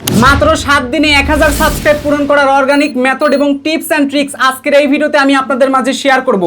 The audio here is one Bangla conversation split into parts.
you মাত্র সাত দিনে এক হাজার সাবস্ক্রাইব পূরণ করার অর্গানিক মেথড এবং টিপস অ্যান্ড ট্রিক্স আজকের এই ভিডিওতে আমি আপনাদের মাঝে শেয়ার করব।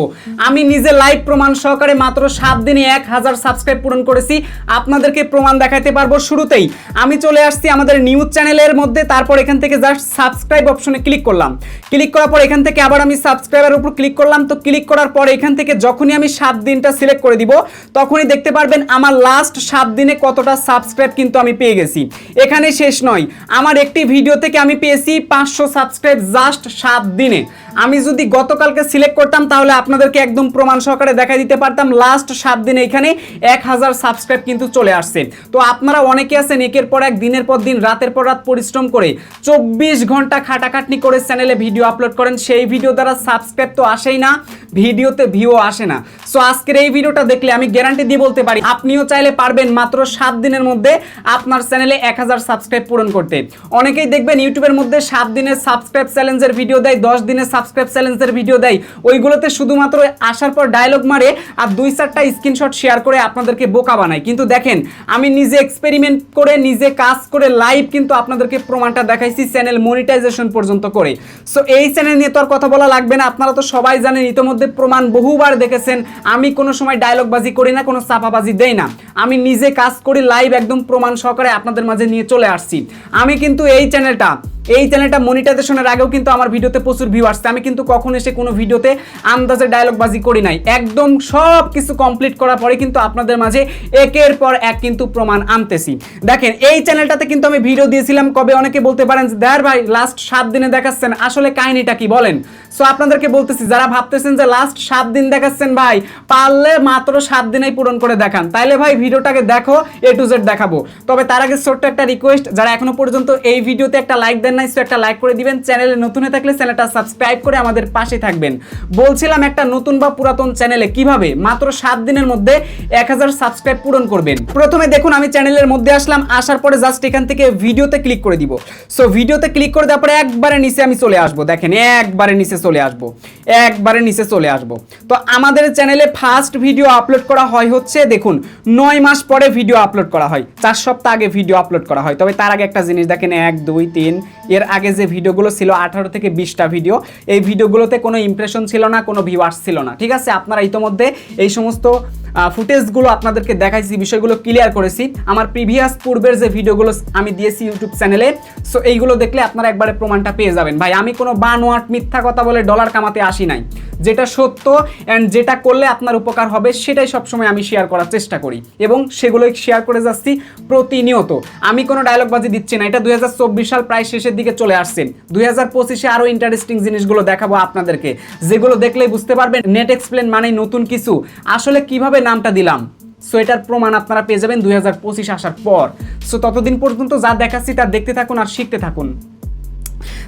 আমি নিজে লাইভ প্রমাণ সহকারে মাত্র সাত দিনে এক হাজার সাবস্ক্রাইব পূরণ করেছি। আপনাদেরকে প্রমাণ দেখাতে পারব শুরুতেই। আমি চলে আসছি আমাদের নিউজ চ্যানেলের মধ্যে, তারপর এখান থেকে জাস্ট সাবস্ক্রাইব অপশনে ক্লিক করলাম। ক্লিক করার পর এখান থেকে আবার আমি সাবস্ক্রাইবের উপর ক্লিক করলাম। তো ক্লিক করার পর এখান থেকে যখনই আমি সাত দিনটা সিলেক্ট করে দিব, তখনই দেখতে পারবেন আমার লাস্ট সাত দিনে কতটা সাবস্ক্রাইব কিন্তু আমি পেয়ে গেছি। এখানে শেষ নয়। আমার একটি ভিডিও থেকে আমি পেয়েছি পাঁচশো সাবস্ক্রাইব জাস্ট সাত দিনে। আমি যদি গতকালকে সিলেক্ট করতাম, তাহলে আপনাদেরকে একদম প্রমাণ সহকারে দেখা দিতে পারতাম। লাস্ট সাত দিনে এখানে এক হাজার সাবস্ক্রাইব কিন্তু চলে আসছে। তো আপনারা অনেকে আছেন, একের পর এক, দিনের পর দিন, রাতের পর রাত পরিশ্রম করে চব্বিশ ঘণ্টা খাটাখাটনি করে চ্যানেলে ভিডিও আপলোড করেন। সেই ভিডিও দ্বারা সাবস্ক্রাইব তো আসেই না ভিডিওতে ভিউ আসে না। সো আজকের এই ভিডিওটা দেখলে আমি গ্যারান্টি দিয়ে বলতে পারি, আপনিও চাইলে পারবেন মাত্র সাত দিনের মধ্যে আপনার চ্যানেলে এক হাজার সাবস্ক্রাইব পূরণ করতে। অনেকেই দেখবেন, ইউটিউবের মধ্যে সাত দিনের সাবস্ক্রাইব চ্যালেঞ্জের ভিডিও দেয়, দশ দিনের সাবস্ক্রাইব চ্যালেঞ্জের ভিডিও দেয়। ওইগুলোতে শুধুমাত্র আসার পর ডায়লগ মারে আর দুই চারটা স্ক্রিনশট শেয়ার করে আপনাদেরকে বোকা বানায়। কিন্তু দেখেন, আমি নিজে এক্সপেরিমেন্ট করে, নিজে কাজ করে লাইভ কিন্তু আপনাদেরকে প্রমাণটা দেখাইছি চ্যানেল মনিটাইজেশন পর্যন্ত করে। সো এই চ্যানেল নিয়ে তো আর কথা বলা লাগবে না। আপনারা তো সবাই জানেন, ইতোমধ্যে প্রমাণ বহুবার দেখেছেন। আমি কোনো সময় ডায়লগ বাজি করি না, কোনো চাপাবাজি দেই না। আমি নিজে কাজ করি লাইভ একদম প্রমাণ সহকারে আপনাদের মাঝে নিয়ে চলে আসছি। আমি কিন্তু এই চ্যানেলটা এই চ্যানেলটা মনিটাইজেশনের আগেও কিন্তু আমার ভিডিওতে প্রচুর ভিউ আসছে। আমি কিন্তু কখন এসে কোনো ভিডিওতে আন্দাজে ডায়লগ বাজি করি নাই। একদম সব কিছু কমপ্লিট করার পরে কিন্তু আপনাদের মাঝে একের পর এক কিন্তু প্রমাণ আনতেছি। দেখেন, এই চ্যানেলটাতে কিন্তু আমি ভিডিও দিয়েছিলাম কবে? অনেকে বলতে পারেন যে দেয়ার ভাই লাস্ট সাত দিনে দেখাচ্ছেন, আসলে কাহিনীটা কি? বলেন। সো আপনাদেরকে বলতেছি, যারা ভাবতেছেন যে লাস্ট সাত দিন দেখাচ্ছেন ভাই, পারলে মাত্র সাত দিনেই পূরণ করে দেখান। তাইলে ভাই, ভিডিওটাকে দেখো এ টু জেড দেখাবো। তবে তার আগে ছোট্ট একটা রিকোয়েস্ট যারা এখনও পর্যন্ত এই ভিডিওতে একটা লাইক দেন নাই সো একটা লাইক করে দিবেন। চ্যানেলে নতুন হয়ে থাকলে চ্যানেলটা সাবস্ক্রাইব করে আমাদের পাশে থাকবেন। বলছিলাম একটা নতুন বা পুরাতন চ্যানেলে কীভাবে? মাত্র সাত দিনের মধ্যে এক হাজার সাবস্ক্রাইব পূরণ করবেন। প্রথমে দেখুন, আমি চ্যানেলের মধ্যে আসলাম। আসার পরে জাস্ট এখান থেকে ভিডিওতে ক্লিক করে দিব। সো ভিডিওতে ক্লিক করে দেওয়ার পরে একবারে নিচে আমি চলে আসব। দেখেন, একবারে নিচে চলে আসব। একবারে নিচে চলে আসব। তো আমাদের চ্যানেলে ফার্স্ট ভিডিও আপলোড করা হয় হচ্ছে, দেখুন, নয় মাস পরে ভিডিও আপলোড করা হয়। চার সপ্তাহ আগে ভিডিও আপলোড করা হয়। তবে তার আগে একটা জিনিস দেখেন, এক, দুই, তিন এর আগে যে ভিডিওগুলো ছিল, আঠারো থেকে বিশটা ভিডিও, এই ভিডিওগুলোতে কোনো ইমপ্রেশন ছিল না, কোনো ভিউয়ার্স ছিল না। ঠিক আছে? আপনারা ইতোমধ্যে এই সমস্ত ফুটেজগুলো আপনাদেরকে দেখাইছি, বিষয়গুলো ক্লিয়ার করেছি। আমার প্রিভিয়াস পূর্বের যে ভিডিওগুলো আমি দিয়েছি ইউটিউব চ্যানেলে সো এইগুলো দেখলে আপনারা একবারে প্রমাণটা পেয়ে যাবেন। ভাই, আমি কোনো বানোয়াট মিথ্যা কথা বলে ডলার কামাতে আসি নাই। যেটা সত্য অ্যান্ড যেটা করলে আপনার উপকার হবে, সেটাই সবসময় আমি শেয়ার করার চেষ্টা করি। এবং সেগুলোই শেয়ার করে যাচ্ছি প্রতিনিয়ত। আমি কোনো ডায়লগবাজি দিচ্ছি না। এটা দুই হাজার চব্বিশ সাল প্রায় শেষের দিকে চলে আসছে। দুই হাজার পঁচিশে আরও ইন্টারেস্টিং জিনিসগুলো দেখাবো আপনাদেরকে। যেগুলো দেখলেই বুঝতে পারবেন নেট এক্সপ্লেন মানেই নতুন কিছু। আসলে কীভাবে নামটা দিলাম। সো এটার প্রমাণ আপনারা পেয়ে যাবেন দুই হাজার পঁচিশ আসার পর। সো ততদিন পর্যন্ত যা দেখাচ্ছি তা দেখতে থাকুন আর শিখতে থাকুন।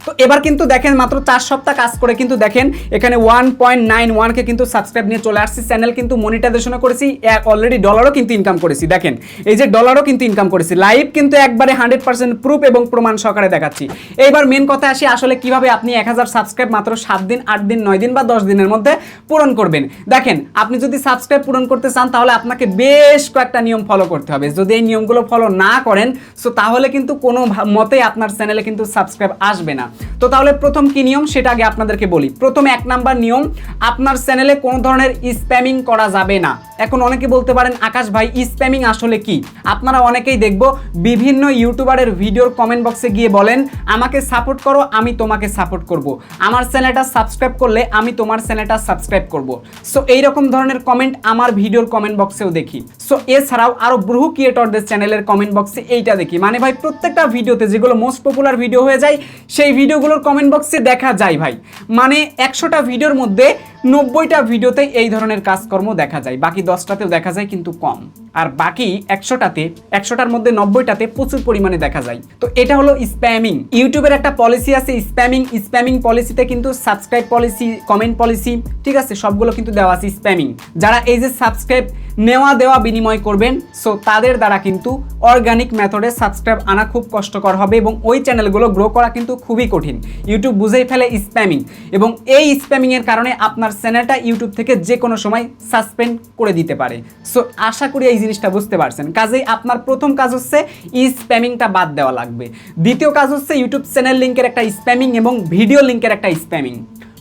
তো এবার কিন্তু দেখেন মাত্র চার সপ্তাহ কাজ করে কিন্তু দেখেন, এখানে ওয়ান পয়েন্ট নাইন ওয়ানকে কিন্তু সাবস্ক্রাইব নিয়ে চলে আসছি চ্যানেল কিন্তু মনিটাইজেশনও করেছি অলরেডি ডলারও কিন্তু ইনকাম করেছি। দেখেন, এই যে ডলারও কিন্তু ইনকাম করেছি লাইভ কিন্তু একবারে হান্ড্রেড পার্সেন্ট প্রুফ এবং প্রমাণ সহকারে দেখাচ্ছি। এইবার মেন কথা আসি, আসলে কীভাবে আপনি এক হাজার সাবস্ক্রাইব মাত্র সাত দিন, আট দিন, নয় দিন বা দশ দিনের মধ্যে পূরণ করবেন। দেখেন, আপনি যদি সাবস্ক্রাইব পূরণ করতে চান, তাহলে আপনাকে বেশ কয়েকটা নিয়ম ফলো করতে হবে। যদি এই নিয়মগুলো ফলো না করেন সো তাহলে কিন্তু কোনো মতেই আপনার চ্যানেলে কিন্তু সাবস্ক্রাইব আসবে না। তো তাহলে প্রথম কি নিয়ম? সেটা আগে আপনাদেরকে বলি। প্রথম এক নাম্বার নিয়ম, আপনার চ্যানেলে কোনো ধরনের স্প্যামিং করা যাবে না। এখন অনেকে বলতে পারেন, আকাশ ভাই স্প্যামিং আসলে কি? আপনারা অনেকেই দেখব, বিভিন্ন ইউটিউবারের ভিডিওর কমেন্ট বক্সে গিয়ে বলেন, আমাকে সাপোর্ট করো, আমি তোমাকে সাপোর্ট করব। আমার চ্যানেলটা সাবস্ক্রাইব করলে আমি তোমার চ্যানেলটা সাবস্ক্রাইব করব। সো এইরকম ধরনের কমেন্ট আমার ভিডিওর কমেন্ট বক্সেও দেখি। সো এছাড়াও আরও বহু ক্রিয়েটরদের চ্যানেলের কমেন্ট বক্সে এইটা দেখি। মানে ভাই, প্রত্যেকটা ভিডিওতে যেগুলো মোস্ট পপুলার ভিডিও হয়ে যায়, সেই ভিডিওগুলোর কমেন্ট বক্সে দেখা যায় ভাই। মানে একশোটা ভিডিওর মধ্যে নব্বইটা ভিডিওতে এই ধরনের কাজকর্ম দেখা যায়। বাকি দশটাতেও দেখা যায় কিন্তু কম। আর বাকি একশোটাতে, একশোটার মধ্যে নব্বইটাতে প্রচুর পরিমাণে দেখা যায়। তো এটা হলো স্প্যামিং। ইউটিউবের একটা পলিসি আছে, স্প্যামিং। স্প্যামিং পলিসিতে কিন্তু সাবস্ক্রাইব পলিসি, কমেন্ট পলিসি, ঠিক আছে, সবগুলো কিন্তু দেওয়া আছে স্প্যামিং। যারা এই যে সাবস্ক্রাইব নেওয়া দেওয়া বিনিময় করবেন। সো তাদের দ্বারা কিন্তু অর্গানিক মেথডে সাবস্ক্রাইব আনা খুব কষ্টকর হবে এবং ওই চ্যানেলগুলো গ্রো করা কিন্তু খুবই কঠিন। ইউটিউব বুঝেই ফেলে স্প্যামিং এবং এই স্প্যামিংয়ের কারণে আপনার চ্যানেলটা ইউটিউব থেকে যে কোনো সময় সাসপেন্ড করে দিতে পারে। সো আশা করি এই জিনিসটা বুঝতে পারছেন। কাজেই আপনার প্রথম কাজ হচ্ছে ই স্প্যামিংটা বাদ দেওয়া লাগবে। দ্বিতীয় কাজ হচ্ছে ইউটিউব চ্যানেল লিঙ্কের একটা স্প্যামিং এবং ভিডিও লিঙ্কের একটা স্প্যামিং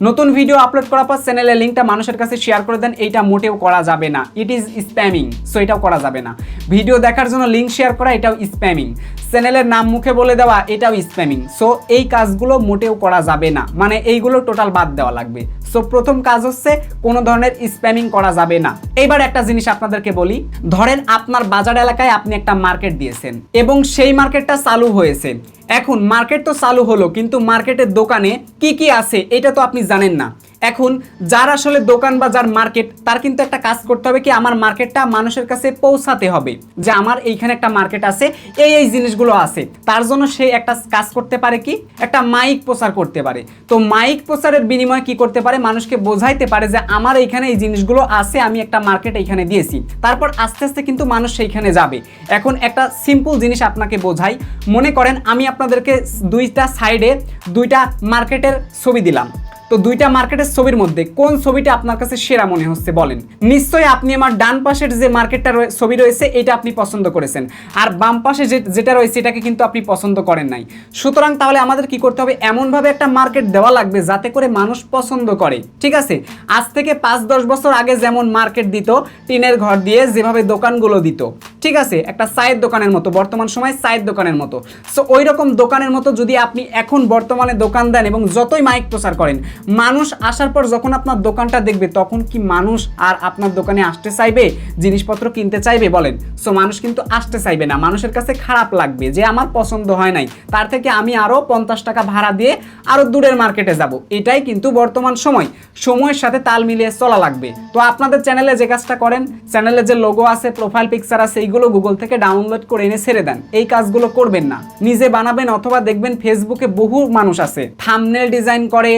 নতুন ভিডিও আপলোড করার পর চ্যানেলের লিঙ্কটা মানুষের কাছে শেয়ার করে দেন, এইটা মোটেও করা যাবে না। ইট ইজ স্প্যামিং সো এটাও করা যাবে না। ভিডিও দেখার জন্য লিঙ্ক শেয়ার করা, এটাও স্প্যামিং চ্যানেলের নাম মুখে বলে দেওয়া, এটাও স্প্যামিং সো এই কাজগুলো মোটেও করা যাবে না। মানে এইগুলো টোটাল বাদ দেওয়া লাগবে। সো প্রথম কাজ হচ্ছে, কোনো ধরনের স্প্যামিং করা যাবে না। এইবার একটা জিনিস আপনাদেরকে বলি। ধরেন আপনার বাজার এলাকায় আপনি একটা মার্কেট দিয়েছেন, এবং সেই মার্কেটটা চালু হয়েছে। এখন মার্কেট তো চালু হলো, কিন্তু মার্কেটের দোকানে কি কি আছে, এটা তো আপনি জানেন না। এখন যার আসলে দোকান বা যার মার্কেট, তার কিন্তু একটা কাজ করতে হবে কি আমার মার্কেটটা মানুষের কাছে পৌঁছাতে হবে। যে আমার এইখানে একটা মার্কেট আছে, এই এই জিনিসগুলো আছে। তার জন্য সে একটা কাজ করতে পারে কি? একটা মাইক প্রচার করতে পারে। তো মাইক প্রচারের বিনিময়ে কি করতে পারে? মানুষকে বোঝাইতে পারে যে আমার এইখানে এই জিনিসগুলো আছে, আমি একটা মার্কেট এইখানে দিয়েছি। তারপর আস্তে আস্তে কিন্তু মানুষ সেইখানে যাবে। এখন একটা সিম্পল জিনিস আপনাকে বোঝাই। মনে করেন আমি আপনাদেরকে দুইটা সাইডে দুইটা মার্কেটের ছবি দিলাম। তো দুইটা মার্কেটের ছবির মধ্যে কোন ছবিটা আপনার কাছে সেরা মনে হচ্ছে বলেন? নিশ্চয়ই আপনি আমার ডান পাশের যে মার্কেটটা ছবি রয়েছে, এটা আপনি পছন্দ করেছেন। আর বাম পাশে যেটা রয়েছে, এটাকে কিন্তু আপনি পছন্দ করেন নাই। সুতরাং তাহলে আমাদের কি করতে হবে? এমনভাবে একটা মার্কেট দেওয়া লাগবে যাতে করে মানুষ পছন্দ করে, ঠিক আছে? আজ থেকে পাঁচ, দশ বছর আগে যেমন মার্কেট দিত, টিনের ঘর দিয়ে যেভাবে দোকানগুলো দিত, ঠিক আছে? একটা চায়ের দোকানের মতো, বর্তমান সময় চায়ের দোকানের মতো। সো ওই রকম দোকানের মতো যদি আপনি এখন বর্তমানে দোকান দেন এবং যতই মাইক প্রচার করেন মানুষ আসার পর যখন আপনার দোকানটা দেখবে, তখন কি মানুষ আর আপনার দোকানে আসতে চাইবে? জিনিসপত্র কিনতে চাইবে বলেন। সো মানুষ কিন্তু আসতে চাইবে না। মানুষের কাছে খারাপ লাগবে যে আমার পছন্দ হয় নাই। তার থেকে আমি আরও পঞ্চাশ টাকা ভাড়া দিয়ে আরও দূরের মার্কেটে যাব। এটাই কিন্তু বর্তমান সময়। সময়ের সাথে তাল মিলিয়ে চলা লাগবে। তো আপনাদের চ্যানেলে যে কাজটা করেন, চ্যানেলে যে লোগো আছে প্রোফাইল পিকচার আছে, এইগুলো গুগল থেকে ডাউনলোড করে এনে ছেড়ে দেন। এই কাজগুলো করবেন না। নিজে বানাবেন অথবা দেখবেন ফেসবুকে বহু মানুষ আছে। থামনেল ডিজাইন করে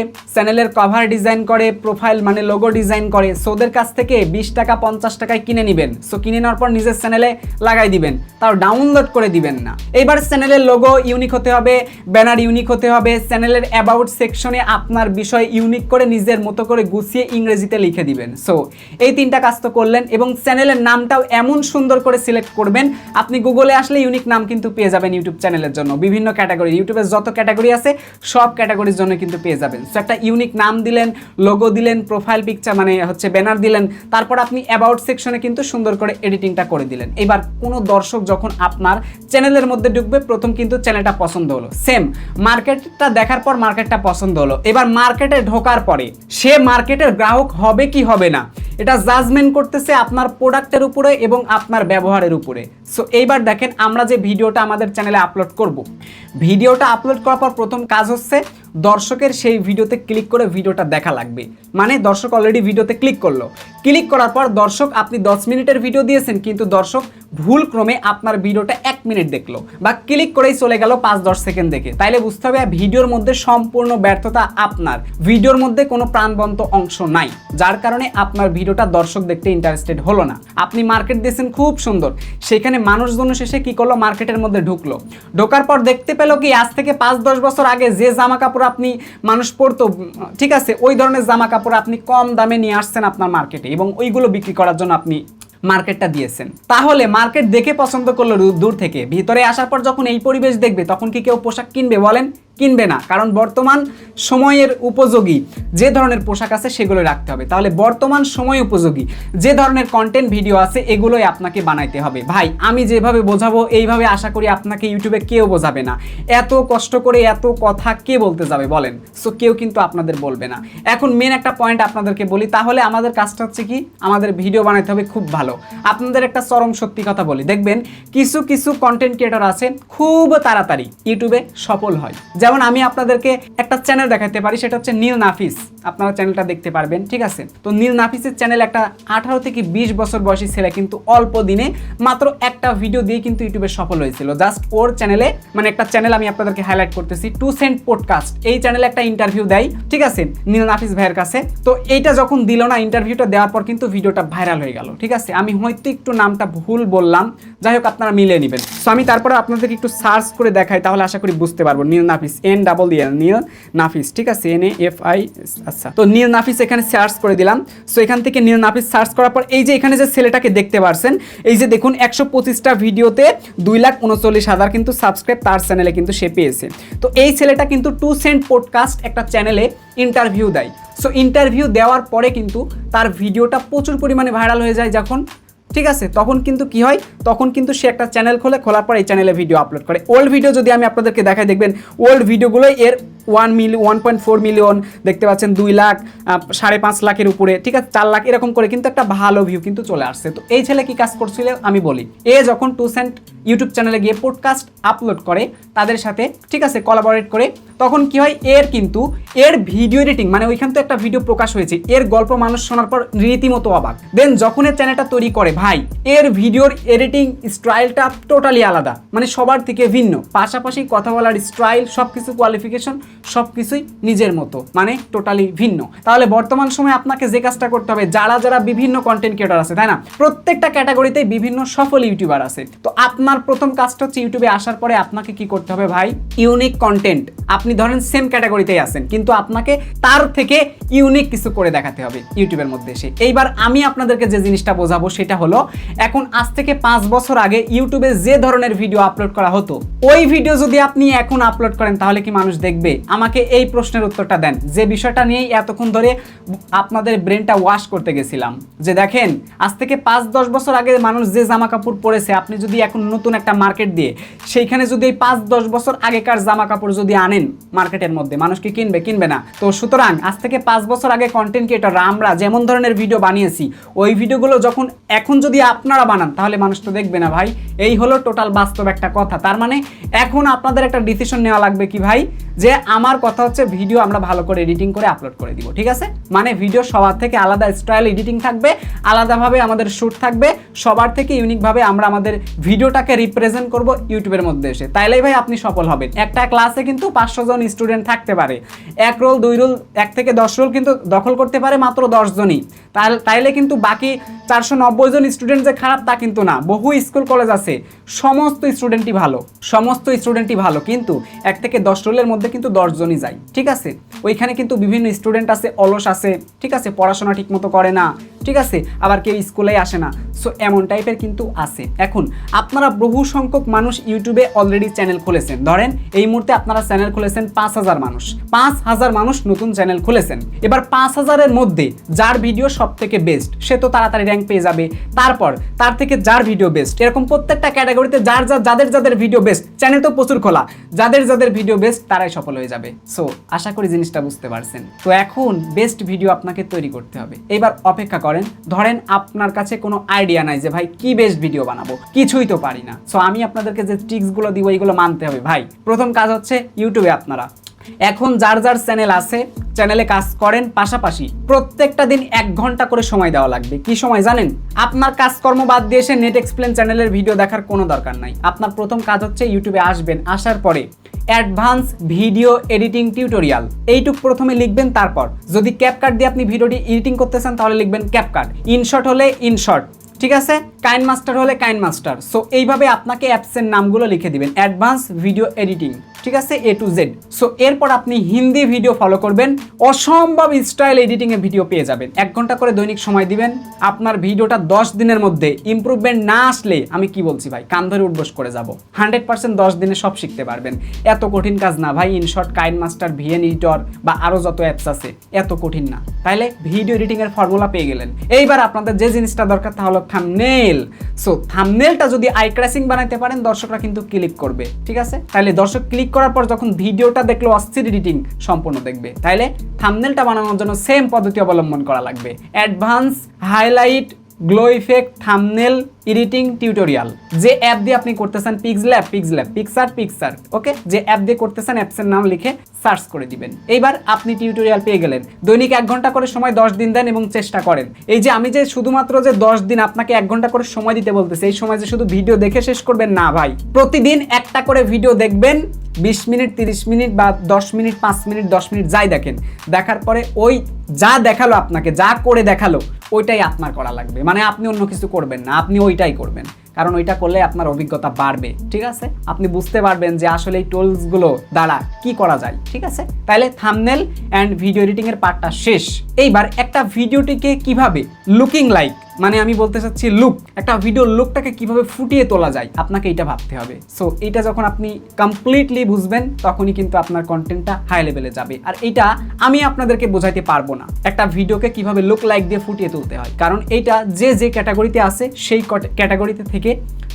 চ্যানেলের কভার ডিজাইন করে প্রোফাইল মানে লোগো ডিজাইন করে সো ওদের কাছ থেকে বিশ টাকা, পঞ্চাশ টাকায় কিনে নেবেন। সো কিনে নেওয়ার পর নিজের চ্যানেলে লাগাই দিবেন। তাও ডাউনলোড করে দিবেন না। এইবার চ্যানেলের লোগো ইউনিক হতে হবে ব্যানার ইউনিক হতে হবে চ্যানেলের অ্যাবাউট সেকশনে আপনার বিষয় ইউনিক করে নিজের মতো করে গুছিয়ে ইংরেজিতে লিখে দিবেন। সো এই তিনটা কাজ তো করলেন এবং চ্যানেলের নামটাও এমন সুন্দর করে সিলেক্ট করবেন, আপনি গুগলে আসলে ইউনিক নাম কিন্তু পেয়ে যাবেন ইউটিউব চ্যানেলের জন্য। বিভিন্ন ক্যাটাগরি ইউটিউবের যত ক্যাটাগরি আছে, সব ক্যাটাগরির জন্য কিন্তু পেয়ে যাবেন। সো একটা ইউনিক নাম দিলেন লোগো দিলেন প্রোফাইল পিকচার মানে হচ্ছে ব্যানার দিলেন, তারপর আপনি অ্যাবাউট সেকশনে কিন্তু সুন্দর করে এডিটিংটা করে দিলেন। এবার কোনো দর্শক যখন আপনার চ্যানেলের মধ্যে ঢুকবে, প্রথম কিন্তু চ্যানেলটা পছন্দ হলো। সেম মার্কেটটা দেখার পর মার্কেটটা পছন্দ হলো। এবার মার্কেটে ঢোকার পরে সে মার্কেটের গ্রাহক হবে কি হবে না, এটা জাজমেন্ট করতেছে আপনার প্রোডাক্টের উপরে এবং আপনার ব্যবহারের উপরে। সো এইবার দেখেন আমরা যে ভিডিওটা আমাদের চ্যানেলে আপলোড করব। ভিডিওটা আপলোড করার পর প্রথম কাজ হচ্ছে দর্শকের সেই ভিডিওতে ক্লিক করে ভিডিওটা দেখা লাগবে। মানে দর্শক অলরেডি ভিডিওতে ক্লিক করল। ক্লিক করার পর দর্শক, আপনি দশ মিনিটের ভিডিও দিয়েছেন, কিন্তু দর্শক ভুল ক্রমে আপনার ভিডিওটা এক মিনিট দেখল বা ক্লিক করেই চলে গেল পাঁচ দশ সেকেন্ড দেখে। তাইলে বুঝতে হবে, ভিডিওর মধ্যে সম্পূর্ণ ব্যর্থতা আপনার। ভিডিওর মধ্যে কোনো প্রাণবন্ত অংশ নাই, যার কারণে আপনার ভিডিওটা দর্শক দেখতে ইন্টারেস্টেড হলো না। আপনি মার্কেট দিয়েছেন, খুব সুন্দর। সেখানে মানুষজন শেষে কি করল? মার্কেটের মধ্যে ঢুকলো। ঢোকার পর দেখতে পেল কি, আজ থেকে পাঁচ দশ বছর আগে যে জামা কাপড় আপনি মানুষ পরতো, ঠিক আছে, ওই ধরনের জামা কাপড় আপনি কম দামে নিয়ে আসছেন আপনার মার্কেটে। এবং ওইগুলো বিক্রি করার জন্য আপনি মার্কেটটা দিয়েছেন। তাহলে মার্কেট দেখে পছন্দ করল দূর- থেকে। ভিতরে আসার পর যখন এই পরিবেশ দেখবে, তখন কি কেউ পোশাক কিনবে বলেন? কিনবে না। কারণ বর্তমান সময়ের উপযোগী যে ধরনের পোশাক আছে সেগুলো রাখতে হবে। তাহলে বর্তমান সময় উপযোগী যে ধরনের কন্টেন্ট ভিডিও আছে এগুলোই আপনাকে বানাইতে হবে। ভাই, আমি যেভাবে বোঝাবো, এইভাবে আশা করি আপনাকে ইউটিউবে কেউ বোঝাবে না। এত কষ্ট করে এত কথা কে বলতে যাবে বলেন? সো কেউ কিন্তু আপনাদের বলবে না। এখন মেন একটা পয়েন্ট আপনাদেরকে বলি, তাহলে আমাদের কাজটা হচ্ছে কি? আমাদের ভিডিও বানাইতে হবে খুব ভালো। আপনাদের একটা চরম সত্যি কথা বলি। দেখবেন, কিছু কিছু কন্টেন্ট ক্রিয়েটর আছে, খুব তাড়াতাড়ি ইউটিউবে সফল হয়। যেমন আমি আপনাদেরকে একটা চ্যানেল দেখাতে পারি, সেটা হচ্ছে নীল নাফিস। আপনারা চ্যানেলটা দেখতে পারবেন, ঠিক আছে? তো নীল নাফিসের চ্যানেল একটা আঠারো থেকে বিশ বছর বয়সী ছেলে কিন্তু অল্প দিনে মাত্র একটা ভিডিও দিয়ে কিন্তু ইউটিউবে সফল হয়েছিল। জাস্ট ওর চ্যানেলে মানে একটা চ্যানেল আমি আপনাদেরকে হাইলাইট করতেছি টু সেন্ট পডকাস্ট এই চ্যানেলে একটা ইন্টারভিউ দেয়, ঠিক আছে, নীল নাফিস ভাইয়ের কাছে। তো এইটা যখন দিল না ইন্টারভিউটা দেওয়ার পর কিন্তু ভিডিওটা ভাইরাল হয়ে গেল, ঠিক আছে? আমি হয়তো একটু নামটা ভুল বললাম, যাই হোক আপনারা মিলিয়ে নেবেন। সো আমি তারপরে আপনাদেরকে একটু সার্চ করে দেখাই, তাহলে আশা করি বুঝতে পারব নীল নাফিস এন ডাবল এল নীল নাফিস ঠিক আছে? এন এফ আই আচ্ছা। তো নীল নাফিস এখানে সার্চ করে দিলাম। সো এখান থেকে নীল নাফিস সার্চ করার পর এই যে এখানে যে ছেলেটাকে দেখতে পারছেন, এই যে দেখুন, একশো পঁচিশটা ভিডিওতে দুই লাখ উনচল্লিশ হাজার কিন্তু সাবস্ক্রাইব তার চ্যানেলে কিন্তু সে পেয়েছে। তো এই ছেলেটা কিন্তু টু সেন্ট পডকাস্ট একটা চ্যানেলে ইন্টারভিউ দেয়। সো ইন্টারভিউ দেওয়ার পরে কিন্তু তার ভিডিওটা প্রচুর পরিমাণে ভাইরাল হয়ে যায় যখন। ঠিক আছে? তখন কিন্তু কি হয়? তখন কিন্তু সে একটা চ্যানেল খোলে, খোলার পর এই চ্যানেলে ভিডিও আপলোড করে। ওল্ড ভিডিও যদি আমি আপনাদেরকে দেখাই, দেখবেন ওল্ড ভিডিওগুলোই এর one milli one point four million দেখতে পাচ্ছেন দুই লাখ সাড়ে পাঁচ লাখের উপরে, ঠিক আছে? চার লাখ, এরকম করে কিন্তু একটা ভালো ভিউ কিন্তু চলে আসছে। তো এই ছেলে কি কাজ করছিল? আমি বলি, এ যখন টু সেন্ট ইউটিউব চ্যানেলে গিয়ে পডকাস্ট আপলোড করে তাদের সাথে, ঠিক আছে কোলাবরেট করে, তখন কি হয়? এর কিন্তু, এর ভিডিও এডিটিং মানে ওইখান তো একটা ভিডিও প্রকাশ হয়েছে, এর গল্প মানুষ শোনার পর রীতিমতো অবাক। দেন যখন এর চ্যানেলটা তৈরি করে, ভাই, এর ভিডিওর এডিটিং স্টাইলটা টোটালি আলাদা মানে সবার থেকে ভিন্ন। পাশাপাশি কথা বলার স্টাইল সব কিছু কোয়ালিফিকেশন সব কিছুই নিজের মতো মানে টোটালি ভিন্ন। তাহলে বর্তমান সময়ে আপনাকে যে কাজটা করতে হবে, যারা যারা বিভিন্ন কন্টেন্ট ক্রিয়েটর আছে, তাই না? প্রত্যেকটা ক্যাটাগরিতেই বিভিন্ন সফল ইউটিউবার আছে। তো আপনার প্রথম কাজটা হচ্ছে ইউটিউবে আসার পরে আপনাকে কি করতে হবে ভাই? ইউনিক কন্টেন্ট আপনি ধরেন সেম ক্যাটাগরিতেই আছেন, কিন্তু আপনাকে তার থেকে ইউনিক কিছু করে দেখাতে হবে ইউটিউবের মধ্যে এসে। এইবার আমি আপনাদেরকে যে জিনিসটা বোঝাবো, সেটা হলো, এখন আজ থেকে পাঁচ বছর আগে ইউটিউবে যে ধরনের ভিডিও আপলোড করা হতো, ওই ভিডিও যদি আপনি এখন আপলোড করেন, তাহলে কি মানুষ দেখবে? আমাকে এই প্রশ্নের উত্তরটা দেন। যে বিষয়টা নিয়েই এতক্ষণ ধরে আপনাদের ব্রেনটা ওয়াশ করতে গেছিলাম। যে দেখেন, আজ থেকে পাঁচ, দশ বছর আগে মানুষ যে জামা কাপড় পরেছে, আপনি যদি এখন নতুন একটা মার্কেট দিয়ে, সেইখানে যদি এই পাঁচ, দশ বছর আগেকার জামা কাপড় যদি আনেন মার্কেটের মধ্যে, মানুষ কি কিনবে? কিনবে না। তো সুতরাং, আজ থেকে পাঁচ বছর আগে কন্টেন্ট ক্রিয়েটররা আমরা যেমন ধরনের ভিডিও বানিয়েছি, ওই ভিডিওগুলো যখন এখন যদি আপনারা বানান, তাহলে মানুষ তো দেখবে না ভাই। এই হলো টোটাল বাস্তব একটা কথা। তার মানে এখন আপনাদের একটা ডিসিশন নেওয়া লাগবে কি ভাই? যে আমার কথা হচ্ছে ভিডিও আমরা ভালো করে এডিটিং করে আপলোড করে দিব, ঠিক আছে? মানে ভিডিও সবার থেকে আলাদা স্টাইল এডিটিং থাকবে, আলাদাভাবে আমাদের শ্যুট থাকবে, সবার থেকে ইউনিকভাবে আমরা আমাদের ভিডিওটাকে রিপ্রেজেন্ট করব ইউটিউবের মধ্যে এসে। তাইলেই ভাই আপনি সফল হবেন। একটা ক্লাসে কিন্তু পাঁচশো জন স্টুডেন্ট থাকতে পারে। এক রোল দুই রোল এক থেকে দশ রোল কিন্তু দখল করতে পারে মাত্র দশ জনই। তাহলে তাইলে কিন্তু বাকি চারশো নব্বই জন স্টুডেন্ট যে খারাপ তা কিন্তু না। বহু স্কুল কলেজ আছে, সমস্ত স্টুডেন্টই ভালো, সমস্ত স্টুডেন্টই ভালো। কিন্তু এক থেকে দশ রোলের মধ্যে কিন্তু দশজনই যায়, ঠিক আছে? ওইখানে কিন্তু বিভিন্ন স্টুডেন্ট আছে, অলস আছে, ঠিক আছে? পড়াশোনা ঠিকমতো করে না, ঠিক আছে? আবার কেউ স্কুলে আসে না। সো এমন টাইপের কিন্তু আছে। এখন, আপনারা বহু সংখ্যক মানুষ ইউটিউবে অলরেডি চ্যানেল খুলেছেন। ধরেন, এই মুহূর্তে আপনারা চ্যানেল খুলেছেন পাঁচ হাজার মানুষ। পাঁচ হাজার মানুষ নতুন চ্যানেল খুলেছেন। এবার পাঁচ হাজারের মধ্যে যার ভিডিও সব থেকে বেস্ট সে তো তাড়াতাড়ি র্যাঙ্ক পেয়ে যাবে। তারপর, তার থেকে যার ভিডিও বেস্ট এরকম প্রত্যেকটা ক্যাটাগরিতে যার যার, যাদের যাদের ভিডিও বেস্ট চ্যানেল তো প্রচুর খোলা। যাদের যাদের ভিডিও বেস্ট তারাই সফল হয়ে যাবে। সো আশা করি জিনিসটা বুঝতে পারছেন। তো এখন বেস্ট ভিডিও আপনাকে তৈরি করতে হবে। এবার অপেক্ষা করেন, ধরেন আপনার কাছে কোনো আইডিয়া নাই যে, ভাই, কি বেস্ট ভিডিও বানাবো? কিছুই তো পারি না। সো আমি আপনাদেরকে যে ট্রিক্সগুলো দিব, এইগুলো মানতে হবে। ভাই, প্রথম কাজ হচ্ছে ইউটিউবে আপনারা। এখন যার যার চ্যানেল আছে চ্যানেলে কাজ করেন পাশাপাশি প্রত্যেকটা দিন এক ঘণ্টা করে সময় দেওয়া লাগবে। কি সময় জানেন? আপনার কাজকর্ম বাদ দিয়ে এসে নেট এক্সপ্লেন চ্যানেলের ভিডিও দেখার কোনো দরকার নাই। আপনার প্রথম কাজ হচ্ছে ইউটিউবে আসবেন। আসার পরে অ্যাডভান্স ভিডিও এডিটিং টিউটোরিয়াল। এইটুক প্রথমে লিখবেন, তারপর। যদি ক্যাপকাট দিয়ে আপনি ভিডিওটি এডিটিং করতে চান, তাহলে লিখবেন ক্যাপকাট ইনশর্ট হলে ইনশর্ট, ঠিক আছে? কাইন মাস্টার হলে কাইন মাস্টার। সো এইভাবে আপনাকে অ্যাপসের নামগুলো লিখে দিবেন, অ্যাডভান্স ভিডিও এডিটিং। ঠিক আছে এ টু জেড সো এরপর আপনি হিন্দি ভিডিও ফলো করবেন, অসম্ভব স্টাইল এডিটিং এ ভিডিও পেয়ে যাবেন। এক ঘণ্টা করে দৈনিক সময় দিবেন, আপনার ভিডিওটা দশ দিনের মধ্যে ইমপ্রুভমেন্ট না আসলে আমি কি বলছি ভাই, কান ধরে উঠবোস করে যাব। হান্ড্রেড পার্সেন্ট দশ দিনে সব শিখতে পারবেন। এত কঠিন কাজ না ভাই ইনশর্ট কাইন মাস্টার ভিএন এডিটর বা আরও যত অ্যাপস আছে, এত কঠিন না। তাইলে ভিডিও এডিটিং এর ফর্মুলা পেয়ে গেলেন। এইবার আপনাদের যে জিনিসটা দরকার তা হলো থামনেল সো থামনেলটা যদি আই ক্র্যাসিং বানাইতে পারেন, দর্শকরা কিন্তু ক্লিক করবে। ঠিক আছে? তাহলে দর্শক ক্লিক করার পর যখন ভিডিওটা দেখল, অস্থির এডিটিং সম্পূর্ণ দেখবে। তাইলে থামনেলটা বানানোর জন্য সেম পদ্ধতি অবলম্বন করা লাগবে। Advance highlight glow effect thumbnail editing tutorial যে অ্যাপ দিয়ে আপনি করতেছেন pix lab pix lab PicsArt PicsArt okay যে অ্যাপ দিয়ে করতেছেন অ্যাপসের নাম লিখে সার্চ করে দিবেন। এইবার আপনি টিউটোরিয়াল পেয়ে গেলেন। দৈনিক এক ঘণ্টা করে সময় দশ দিন দেন এবং চেষ্টা করেন। এই যে আমি যে শুধুমাত্র যে দশ দিন আপনাকে এক ঘণ্টা করে সময় দিতে বলতেছি, এই সময় যে শুধু ভিডিও দেখে শেষ করবেন না ভাই। প্রতিদিন একটা করে ভিডিও দেখবেন, বিশ মিনিট, তিরিশ মিনিট বা দশ মিনিট, পাঁচ মিনিট, দশ মিনিট যাই দেখেন। দেখার পরে ওই যা দেখাল আপনাকে, যা করে দেখাল, ওইটাই আপনার করা লাগবে। মানে আপনি অন্য কিছু করবেন না, আপনি ওইটাই করবেন। কারণ ওইটা করলে আপনার অভিজ্ঞতা বাড়বে, ঠিক আছে? আপনি বুঝতে পারবেন যে আসলে এই টুলসগুলো দ্বারা কি করা যায়, ঠিক আছে? তাহলে থামনেল অ্যান্ড ভিডিও এডিটিং এর পার্টটা শেষ। এইবার একটা ভিডিওটিকে কীভাবে লুকিং লাইক মানে আমি বলতে চাচ্ছি লুক একটা ভিডিও লুকটাকে কীভাবে ফুটিয়ে তোলা যায়, আপনাকে এটা ভাবতে হবে। সো এটা যখন আপনি কমপ্লিটলি বুঝবেন, তখনই কিন্তু আপনার কন্টেন্টটা হাই লেভেলে যাবে। আর এটা আমি আপনাদেরকে বোঝাইতে পারব না, একটা ভিডিওকে কীভাবে লুক লাইক দিয়ে ফুটিয়ে তুলতে হয়। কারণ এটা যে যে ক্যাটাগরিতে আছে, সেই ক্যাটাগরিতে থেকে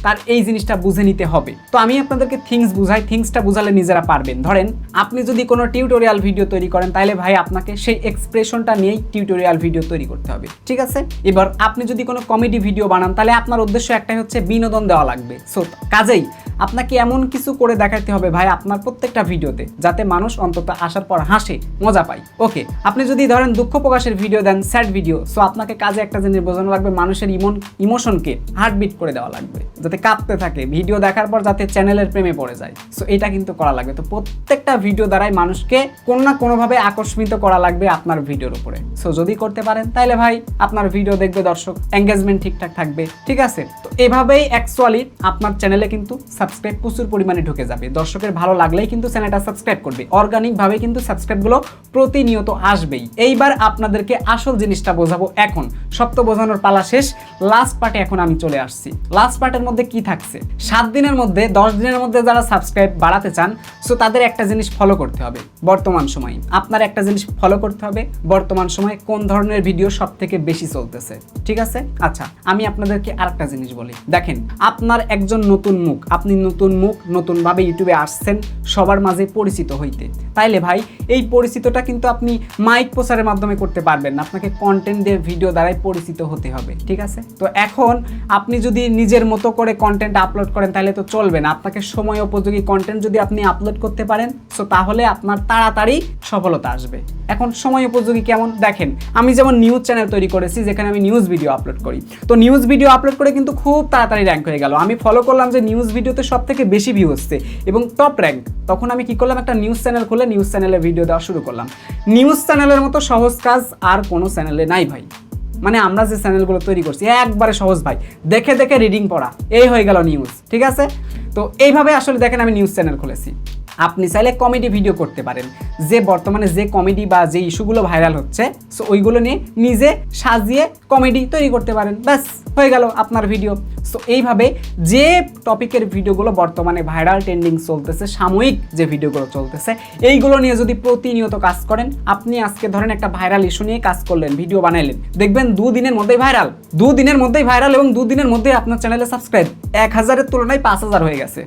তার এই জিনিসটা বুঝে নিতে হবে। তো আমি আপনাদেরকে থিংস বুঝাই থিংসটা বুঝালে নিজেরা পারবেন। ধরেন, আপনি যদি কোনো টিউটোরিয়াল ভিডিও তৈরি করেন, তাহলে ভাই আপনাকে সেই এক্সপ্রেশনটা নিয়েই টিউটোরিয়াল ভিডিও তৈরি করতে হবে। ঠিক আছে? এবার আপনি যদি কোনো কমেডি ভিডিও বানান, তাহলে আপনার উদ্দেশ্য একটাই হচ্ছে বিনোদন দেওয়া লাগবে। সো কাজেই আপনাকে এমন কিছু করে দেখাতে হবে ভাই আপনার প্রত্যেকটা ভিডিওতে যাতে মানুষ অন্তত আসার পর হাসে, মজা পায়। ওকে আপনি যদি ধরেন দুঃখ প্রকাশের ভিডিও দেন স্যাড ভিডিও সো আপনাকে কাজে একটা জিনিস বোঝানো লাগবে, মানুষের ইমন ইমোশনকে হার্টবিট করে দেওয়া লাগবে। যাতে কাঁপতে থাকে, ভিডিও দেখার পর যাতে চ্যানেলের প্রেমে পড়ে যায়। সো এটা কিন্তু করা লাগবে। তো প্রত্যেকটা ভিডিও দ্বারাই মানুষকে কোনো না কোনোভাবে আকস্মিত করা লাগবে আপনার ভিডিওর উপরে। সো যদি করতে পারেন তাহলে ভাই আপনার ভিডিও দেখবে দর্শক এঙ্গেজমেন্ট ঠিকঠাক থাকবে, ঠিক আছে? তো এভাবেই অ্যাকচুয়ালি আপনার চ্যানেলে কিন্তু সাবস্ক্রাইব প্রচুর পরিমাণে ঢুকে যাবে। দর্শকের ভালো লাগলেই কিন্তু চ্যানেলটা সাবস্ক্রাইব করবে। অর্গানিকভাবে কিন্তু সাবস্ক্রাইবগুলো প্রতিনিয়ত আসবেই। এইবার আপনাদেরকে আসল জিনিসটা বোঝাবো এখন। সপ্ত বোঝানোর পালা শেষ। লাস্ট পার্টে এখন আমি চলে আসছি। লাস্ট পার্টের মধ্যে কি থাকছে? সাত দিনের মধ্যে, দশ দিনের মধ্যে যারা সাবস্ক্রাইব বাড়াতে চান সো তাদের একটা জিনিস ফলো করতে হবে, বর্তমান সময়ে। আপনার একটা জিনিস ফলো করতে হবে, বর্তমান সময়ে কোন ধরনের ভিডিও সব থেকে বেশি চলতেছে, ঠিক আছে? আচ্ছা আমি আপনাদেরকে আরেকটা জিনিস বলি। দেখেন, আপনার একজন নতুন মুখ, আপনি নতুন মুখ, নতুনভাবে ইউটিউবে আসছেন, সবার মাঝে পরিচিত হইতে। তাইলে ভাই, এই পরিচিতটা কিন্তু আপনি মাইক প্রচারের মাধ্যমে করতে পারবেন না, আপনাকে কন্টেন্ট দিয়ে ভিডিও দ্বারাই পরিচিত হতে হবে, ঠিক আছে? তো এখন আপনি যদি নিজের মতো করে কন্টেন্ট আপলোড করেন, তাহলে তো চলবে না। আপনাকে সময় উপযোগী কন্টেন্ট যদি আপনি আপলোড করতে পারেন সো তাহলে আপনার তাড়াতাড়ি সফলতা আসবে। এখন সময় উপযোগী কেমন? দেখেন, আমি যেমন নিউজ চ্যানেল তৈরি করেছি, যেখানে আমি নিউজ ভিডিও আপলোড করি। তো নিউজ ভিডিও আপলোড করে কিন্তু খুব তাড়াতাড়ি র্যাঙ্ক হয়ে গেল। আমি ফলো করলাম যে নিউজ ভিডিওতে সব থেকে বেশি ভিউ হচ্ছে এবং টপ র্যাঙ্ক তখন আমি কি করলাম? একটা নিউজ চ্যানেল খুলে নিউজ চ্যানেলে ভিডিও দেওয়া শুরু করলাম। নিউজ চ্যানেলের মতো সহজ কাজ আর কোনো চ্যানেলে নাই ভাই। মানে আমরা যে চ্যানেলগুলো তৈরি করছি, একবারে সহজ ভাই। দেখে দেখে রিডিং পড়া, এই হয়ে গেল নিউজ ঠিক আছে? তো এইভাবে আসলে দেখেন আমি নিউজ চ্যানেল খুলেছি। আপনি চাইলে কমেডি ভিডিও করতে পারেন। যে বর্তমানে যে কমেডি বা যে ইস্যুগুলো ভাইরাল হচ্ছে সো ওইগুলো নিয়ে নিজে সাজিয়ে কমেডি তৈরি করতে পারেন, ব্যাস। হয়ে গেল আপনার ভিডিও সো এইভাবে যে টপিকের ভিডিওগুলো বর্তমানে ভাইরাল ট্রেন্ডিং চলতেছে, সাময়িক যে ভিডিওগুলো চলতেছে, এইগুলো নিয়ে যদি প্রতিনিয়ত কাজ করেন, আপনি আজকে ধরেন একটা ভাইরাল ইস্যু নিয়ে কাজ করলেন ভিডিও বানাইলেন। দেখবেন দুদিনের মধ্যেই ভাইরাল দুদিনের মধ্যেই ভাইরাল এবং দুদিনের মধ্যে আপনার চ্যানেলে সাবস্ক্রাইব এক হাজারের তুলনায় পাঁচ হাজার হয়ে গেছে।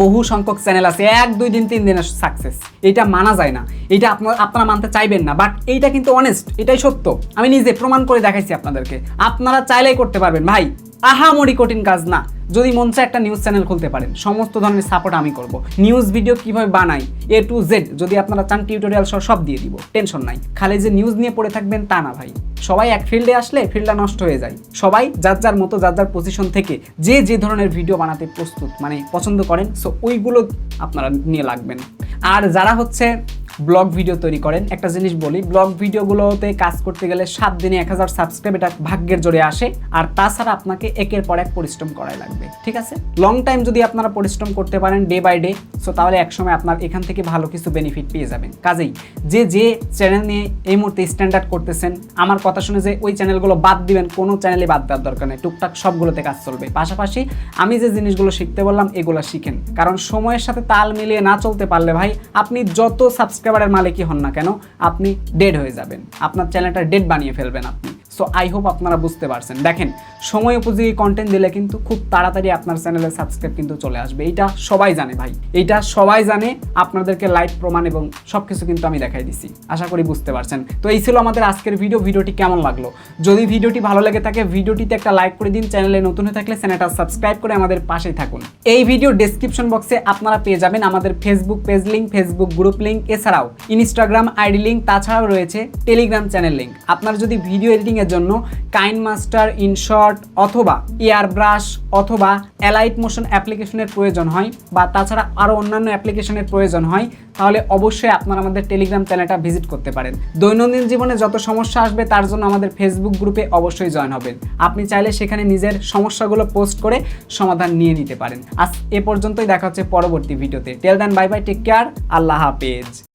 বহু সংখ্যক চ্যানেল আছে, এক, দুই দিন, তিন দিনের সাকসেস এটা মানা যায় না। এটা আপনার আপনারা মানতে চাইবেন না বাট এইটা কিন্তু অনেস্ট এটাই সত্য। আমি নিজে প্রমাণ করে দেখাইছি আপনাদেরকে। আপনারা চাইলেই করতে পারবেন। ভাই আহামরি কঠিন কাজ না। যদি মন চায় একটা নিউজ চ্যানেল খুলতে পারেন। সমস্ত ধরনের সাপোর্ট আমি করব। নিউজ ভিডিও কীভাবে বানাই এ টু জেড যদি আপনারা চান টিউটোরিয়াল সহ সব দিয়ে দিব। টেনশন নাই। খালি যে নিউজ নিয়ে পড়ে থাকবেন তা না ভাই। সবাই এক ফিল্ডে আসলে ফিল্ডটা নষ্ট হয়ে যায়। সবাই যার যার মতো, যার যার পজিশন থেকে যে যে ধরনের ভিডিও বানাতে প্রস্তুত মানে পছন্দ করেন সো ওইগুলো আপনারা নিয়ে লাগবেন। আর যারা হচ্ছে ব্লগ ভিডিও তৈরি করেন। একটা জিনিস বলি ব্লগ ভিডিওগুলোতে কাজ করতে গেলে সাত দিনে এক হাজার সাবস্ক্রাইব এটা ভাগ্যের জোরে আসে। আর তাছাড়া আপনাকে একের পর এক পরিশ্রম করাই লাগবে, ঠিক আছে? লং টাইম যদি আপনারা পরিশ্রম করতে পারেন ডে বাই ডে সো তাহলে একসময় আপনার এখান থেকে ভালো কিছু বেনিফিট পেয়ে যাবেন। কাজেই যে যে চ্যানেল নিয়ে এই মুহূর্তে স্ট্যান্ডার্ড করতেছেন, আমার কথা শুনে যে ওই চ্যানেলগুলো বাদ দিবেন, কোনো চ্যানেলে বাদ দেওয়ার দরকার নেই। টুকটাক সবগুলোতে কাজ চলবে। পাশাপাশি আমি যে জিনিসগুলো শিখতে বললাম, এগুলো শিখেন। কারণ সময়ের সাথে তাল মিলিয়ে না চলতে পারলে ভাই, আপনি যত সাবস্ক্রাইবারের মালিকই হন না কেন, আপনি ডেড হয়ে যাবেন। আপনার চ্যানেলটা ডেড বানিয়ে ফেলবেন আপনি। সো আই হোপ আপনারা বুঝতে পারছেন। দেখেন, সময় উপযোগী কন্টেন্ট দিলে কিন্তু খুব তাড়াতাড়ি আপনার চ্যানেলে সাবস্ক্রাইব কিন্তু চলে আসবে। এইটা সবাই জানে ভাই। এইটা সবাই জানে, আপনাদেরকে লাইভ প্রমাণ এবং সব কিছু কিন্তু আমি দেখাই দিছি। আশা করি বুঝতে পারছেন। তো এই ছিল আমাদের আজকের ভিডিও ভিডিওটি কেমন লাগল? যদি ভিডিওটি ভালো লেগে থাকে, ভিডিওটিতে একটা লাইক করে দিন। চ্যানেলে নতুন হয়ে থাকলে চ্যানেলটা সাবস্ক্রাইব করে আমাদের পাশেই থাকুন। এই ভিডিও ডেসক্রিপশন বক্সে আপনারা পেয়ে যাবেন আমাদের Facebook page link Facebook group link এছাড়াও ইনস্টাগ্রাম আইডি লিঙ্ক তাছাড়াও রয়েছে টেলিগ্রাম চ্যানেল লিঙ্ক আপনার যদি ভিডিও এডিটিং এর জন্য কাইন মাস্টার ইনশর্ট অথবা এয়ার ব্রাশ অথবা অ্যালাইট মোশন অ্যাপ্লিকেশনের প্রয়োজন হয় বা তাছাড়া আরও অন্যান্য অ্যাপ্লিকেশনের প্রয়োজন হয়, তাহলে অবশ্যই আপনারা আমাদের টেলিগ্রাম চ্যানেলটা ভিজিট করতে পারেন। দৈনন্দিন জীবনে যত সমস্যা আসবে তার জন্য আমাদের ফেসবুক গ্রুপে অবশ্যই জয়েন হবেন। আপনি চাইলে সেখানে নিজের সমস্যাগুলো পোস্ট করে সমাধান নিয়ে নিতে পারেন। আজ এ পর্যন্তই, দেখা হচ্ছে পরবর্তী ভিডিওতে till then bye bye take care আল্লাহ হাফেজ।